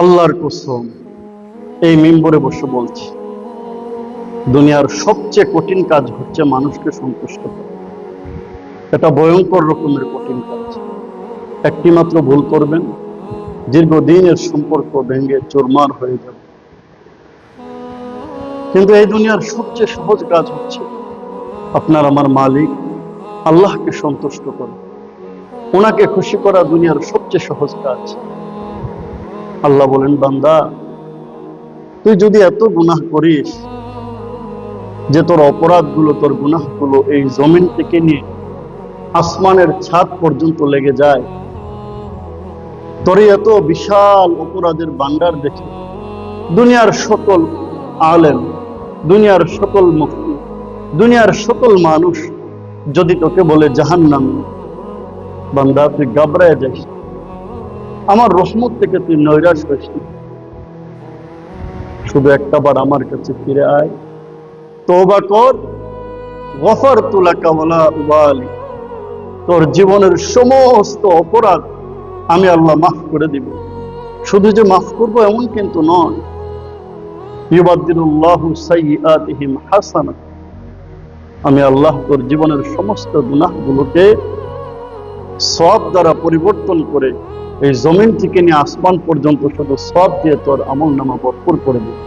আল্লাহর কসম, এই মিম্বরে বসে বলছি, দুনিয়ার সবচেয়ে কঠিন কাজ হচ্ছে মানুষকে সন্তুষ্ট করা। এটা ভয়ঙ্কর রকমের কঠিন কাজ। একটি মাত্র ভুল করবেন, দীর্ঘদিনের সম্পর্ক ভেঙে চোরমার হয়ে যাবে। কিন্তু এই দুনিয়ার সবচেয়ে সহজ কাজ হচ্ছে, আপনার আমার মালিক আল্লাহকে সন্তুষ্ট করা। ওনাকে খুশি করা দুনিয়ার সবচেয়ে সহজ কাজ। আল্লাহ বলেন, বান্দা, তুই যদি এত গুনাহ করিস যে তোর অপরাধগুলো, তোর গুনাহগুলো এই জমিন থেকে নিয়ে আসমানের ছাদ পর্যন্ত লেগে যায় তোর এত বিশাল অপরাধের বান্ডার দেখে দুনিয়ার সকল আলেম, দুনিয়ার সকল মুক্তি দুনিয়ার সকল মানুষ যদি তোকে বলে জাহান্নাম, বান্দা, তুই গাবড়ায় যাইস। আমার রহমত থেকে তুই নৈরাশ হইস শুধু একটা বার আমার কাছে ফিরে আয়। তোবা কর। গফর তুলা কামলা উবালি। তোর জীবনের সমস্ত অপরাধ আমি আল্লাহ মাফ করে দিব। শুধু যে মাফ করব এমন কিন্তু নয়। ইউবাদ্দিরুল্লাহু সাইয়্যাতিহিম হাসানা আমি আল্লাহ তোর জীবনের সমস্ত গুনাহগুলোকে সব দ্বারা পরিবর্তন করে এই জমিন থেকে নিয়ে আসমান পর্যন্ত শুধু সব দিয়ে তোর আমল নামা ভরপুর করে দেবে।